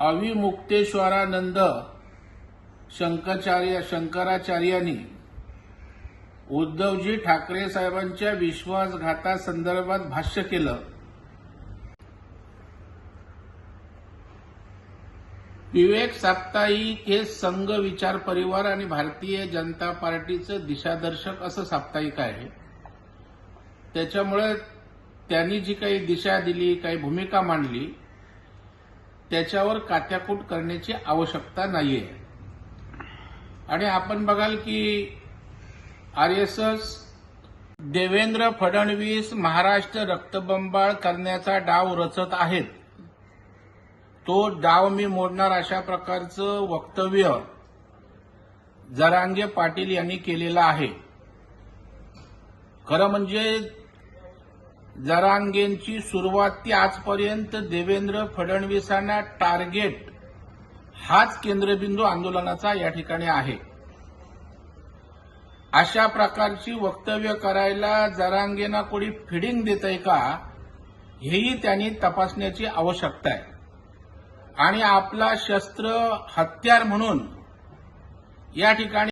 अविमुक्तेश्वरानंद शंकराचार्य शंकराचार्यांनी उद्धवजी ठाकरे साहेबांच्या विश्वासघातासंदर्भात भाष्य केलं. विवेक साप्ताहिक हे संघ विचार परिवार आणि भारतीय जनता पार्टीचं दिशादर्शक असं साप्ताहिक आहे. त्याच्यामुळे त्यांनी जी काही दिशा दिली काही भूमिका मांडली त्याच्यावर कात्याकूट करण्याची आवश्यकता नाहीये. आणि आपण बघाल की R S S Devendra Fadnavis Maharashtra रक्तबंबाळ करण्याचा डाव रचत आहेत. तो डाव मी मोडणार अशा प्रकारचं वक्तव्य जरांगे पाटील यांनी केलेलं आहे. खरं म्हणजे जरांगेंची सुरुवात ती आजपर्यंत देवेंद्र फडणवीसांना टार्गेट हाच केंद्रबिंदू आंदोलनाचा या ठिकाणी आहे. अशा प्रकारची वक्तव्य करायला जरांगेना कोणी फिडिंग देत आहे का हेही त्यांनी तपासण्याची आवश्यकता आहे. आणि आपला शस्त्र हत्यार म्हणून या ठिकाणी